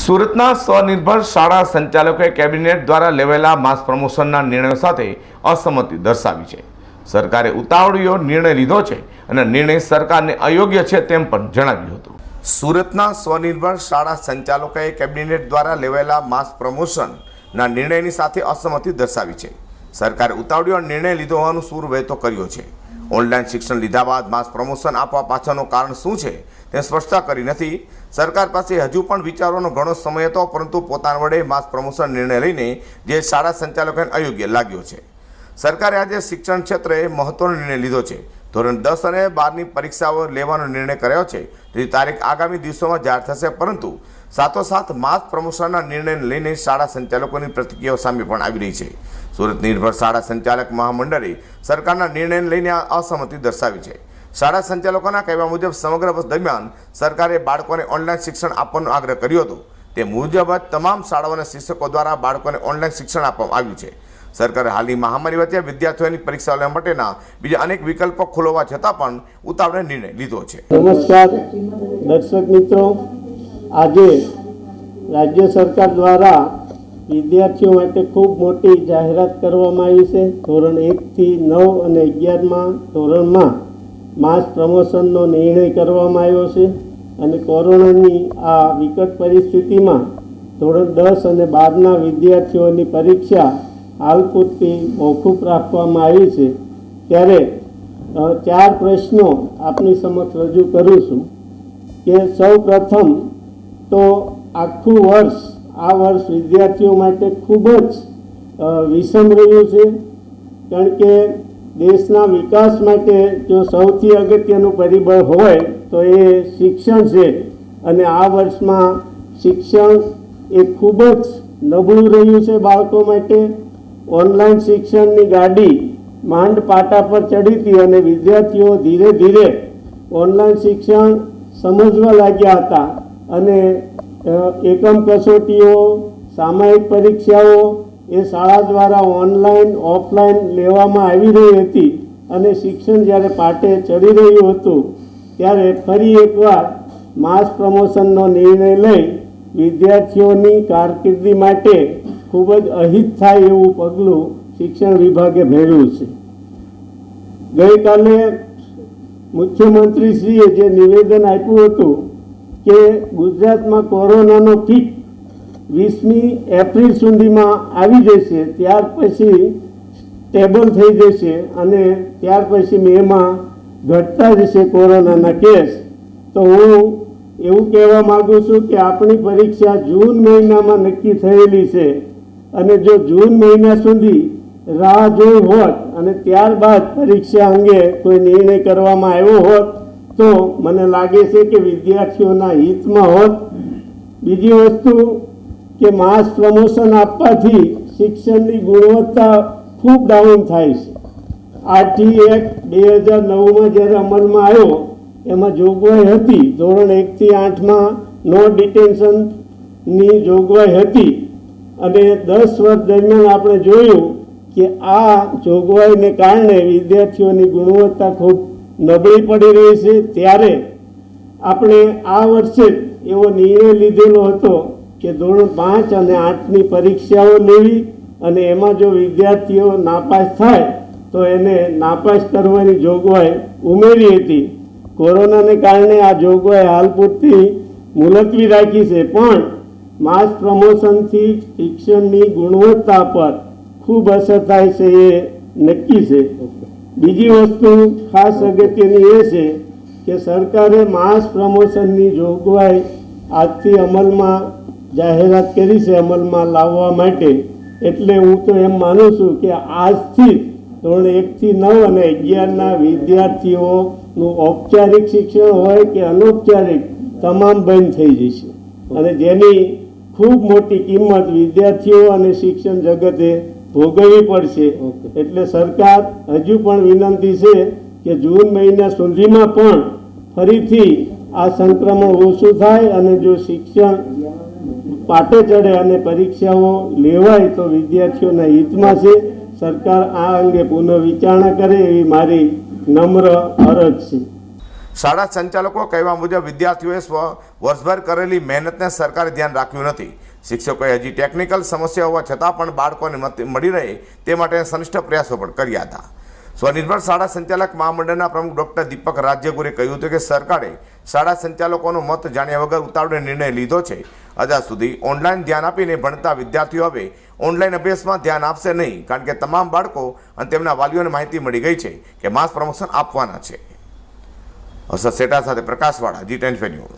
સુરતના સ્વનિર્ભર શાળા સંચાલકોએ કેબિનેટ દ્વારા લેવાયેલા માસ પ્રમોશનના નિર્ણયો સાથે અસંમતિ દર્શાવી છે. સરકારે ઉતાવળીઓ નિર્ણય લીધો છે અને નિર્ણય સરકારને અયોગ્ય છે તેમ પણ જણાવ્યું હતું. સુરતના સ્વનિર્ભર શાળા સંચાલકોએ કેબિનેટ દ્વારા લેવાયેલા માસ પ્રમોશનના નિર્ણયની સાથે અસંમતિ દર્શાવી છે. સરકારે ઉતાવળીઓ નિર્ણય લીધો હોવાનું સૂર વહેતો કર્યો છે. ઓનલાઈન શિક્ષણ લીધા બાદ માસ પ્રમોશન આપવા પાછળનું કારણ શું છે તે સ્પષ્ટતા કરી નથી. સરકાર પાસે હજુ પણ વિચારવાનો ઘણો સમય હતો, પરંતુ પોતાના વડે માસ પ્રમોશન નિર્ણય લઈને જે શાળા સંચાલકોને અયોગ્ય લાગ્યો છે. સરકારે આજે શિક્ષણ ક્ષેત્રે મહત્વનો નિર્ણય લીધો છે. ધોરણ દસ અને બારની પરીક્ષાઓ લેવાનો નિર્ણય કર્યો છે. જેની તારીખ આગામી દિવસોમાં જાહેર થશે, પરંતુ સાથોસાથ માસ પ્રમોશનના નિર્ણયને લઈને શાળા સંચાલકોની પ્રતિક્રિયાઓ સામે પણ આવી રહી છે. સુરત નિર્ભર શાળા સંચાલક મહામંડળે સરકારના નિર્ણયને લઈને અસહમતિ દર્શાવી છે. શાળા સંચાલકોના કહેવા મુજબ, સમગ્ર વર્ષ દરમિયાન સરકારે બાળકોને ઓનલાઈન શિક્ષણ આપવાનો આગ્રહ કર્યો હતો. તે મુજબ જ તમામ શાળાઓના શિક્ષકો દ્વારા બાળકોને ઓનલાઈન શિક્ષણ આપવામાં આવ્યું છે. સરકારે હાલની મહામારી વચ્ચે વિદ્યાર્થીઓની પરીક્ષા લેવા માટેના બીજા અનેક વિકલ્પો ખોલવા છતાં પણ ઉતાવળે નિર્ણય લીધો છે. નમસ્કાર. દર્શક મિત્રો, આજે રાજ્ય સરકાર દ્વારા વિદ્યાર્થીઓ માટે ખૂબ મોટી જાહેરાત કરવામાં આવી છે. ધોરણ એકથી નવ અને અગિયારમાં ધોરણમાં માસ પ્રમોશનનો નિર્ણય કરવામાં આવ્યો છે અને કોરોનાની આ વિકટ પરિસ્થિતિમાં ધોરણ દસ અને બારના વિદ્યાર્થીઓની પરીક્ષા હાલ પૂરતી મોકૂફ રાખવામાં આવી છે. ત્યારે ચાર પ્રશ્નો આપની સમક્ષ રજૂ કરું છું કે સૌ પ્રથમ તો આખું વર્ષ, આ વર્ષ વિદ્યાર્થીઓ માટે ખૂબ જ વિષમ રહ્યું છે. કારણ કે દેશના વિકાસ માટે જો સૌથી અગત્યનું પરિબળ હોય તો એ શિક્ષણ છે. અને આ વર્ષમાં શિક્ષણ એ ખૂબ જ નબળું રહ્યું છે બાળકો માટે. ઓનલાઈન શિક્ષણની ગાડી માંડ પાટા પર ચડી હતી અને વિદ્યાર્થીઓ ધીરે ધીરે ઓનલાઈન શિક્ષણ સમજવા લાગ્યા હતા. અને એકમ કસોટીઓ, સામાયિક પરીક્ષાઓ એ શાળા દ્વારા ઓનલાઈન, ઓફલાઈન લેવામાં આવી રહી હતી અને શિક્ષણ જ્યારે પાટે ચડી રહ્યું હતું, ત્યારે ફરી એકવાર માસ પ્રમોશનનો નિર્ણય લઈ વિદ્યાર્થીઓની કારકિર્દી માટે ખૂબ જ અહિત થાય એવું પગલું શિક્ષણ વિભાગે ભેળ્યું છે. ગઈકાલે મુખ્યમંત્રીશ્રીએ જે નિવેદન આપ્યું હતું કે ગુજરાતમાં કોરોનાનો પીક વીસમી એપ્રિલ સુધીમાં આવી જશે, ત્યાર પછી સ્ટેબલ થઈ જશે અને ત્યાર પછી મેમાં ઘટતા જશે કોરોનાના કેસ. તો હું એવું કહેવા માગું છું કે આપણી પરીક્ષા જૂન મહિનામાં નક્કી થયેલી છે. અને જો જૂન મહિના સુધી રાહ જોઈ હોત અને ત્યારબાદ પરીક્ષા અંગે કોઈ નિર્ણય કરવામાં આવ્યો હોત, તો મને લાગે છે કે વિદ્યાર્થીઓના હિતમાં હોત. બીજી વસ્તુ કે માસ પ્રમોશન આપવાથી શિક્ષણની ગુણવત્તા ખૂબ ડાઉન થાય છે. આરટી એક્ટ બે હજાર નવમાં જ્યારે અમલમાં આવ્યો, એમાં જોગવાઈ હતી. ધોરણ એકથી આઠમાં નો ડિટેન્શનની જોગવાઈ હતી. અને દસ વર્ષ દરમિયાન આપણે જોયું કે આ જોગવાઈને કારણે વિદ્યાર્થીઓની ગુણવત્તા ખૂબ નબળી પડી રહી છે. ત્યારે આપણે આ વર્ષે એવો નિર્ણય લીધેલો હતો કે ધોરણ પાંચ અને આઠની પરીક્ષાઓ લેવી અને એમાં જો વિદ્યાર્થીઓ નાપાસ થાય તો એને નાપાસ કરવાની જોગવાઈ ઉમેરી હતી. કોરોનાને કારણે આ જોગવાઈ હાલ પૂરતી મુલતવી રાખી છે. પણ માસ પ્રમોશનથી શિક્ષણની ગુણવત્તા પર ખૂબ અસર થાય છે એ નક્કી છે. બીજી વસ્તુ ખાસ અગત્યની એ છે કે સરકારે માસ પ્રમોશનની જોગવાઈ આજથી અમલમાં જાહેરાત કરી છે અમલમાં લાવવા માટે. એટલે હું તો એમ માનું છું કે આજથી ધોરણ એકથી નવ અને અગિયારના વિદ્યાર્થીઓનું ઔપચારિક શિક્ષણ હોય કે અનૌપચારિક તમામ બંધ થઈ જશે. અને જેની ખૂબ મોટી કિંમત વિદ્યાર્થીઓ અને શિક્ષણ જગતે ભોગવવી પડશે. એટલે સરકાર હજુ પણ વિનંતી છે કે જૂન મહિના સુધીમાં પણ ફરીથી આ સંક્રમણ ઓછું થાય અને જો શિક્ષણ પાટે ચડે અને પરીક્ષાઓ લેવાય તો વિદ્યાર્થીઓના હિતમાં છે. સરકાર આ અંગે પુનઃ વિચારણા કરે એવી મારી નમ્ર અરજ છે. શાળા સંચાલકો કહેવા મુજબ વિદ્યાર્થીઓએ સ્વ વર્ષભર કરેલી મહેનતને સરકારે ધ્યાન રાખ્યું નથી. શિક્ષકોએ હજી ટેકનિકલ સમસ્યા હોવા છતાં પણ બાળકોને મળી રહે તે માટે સંનિષ્ઠ પ્રયાસો પણ કર્યા હતા. સ્વનિર્ભર શાળા સંચાલક મહામંડળના પ્રમુખ ડોક્ટર દીપક રાજ્યગુરે કહ્યું હતું કે સરકારે શાળા સંચાલકોનો મત જાણ્યા વગર ઉતાવળે નિર્ણય લીધો છે. અત્યાર સુધી ઓનલાઈન ધ્યાન આપીને ભણતા વિદ્યાર્થીઓ હવે ઓનલાઈન અભ્યાસમાં ધ્યાન આપશે નહીં, કારણ કે તમામ બાળકો અને તેમના વાલીઓને માહિતી મળી ગઈ છે કે માસ પ્રમોશન આપવાના છે. અસર સેટા સાથે પ્રકાશવાળા જી ટેન ન્યૂઝ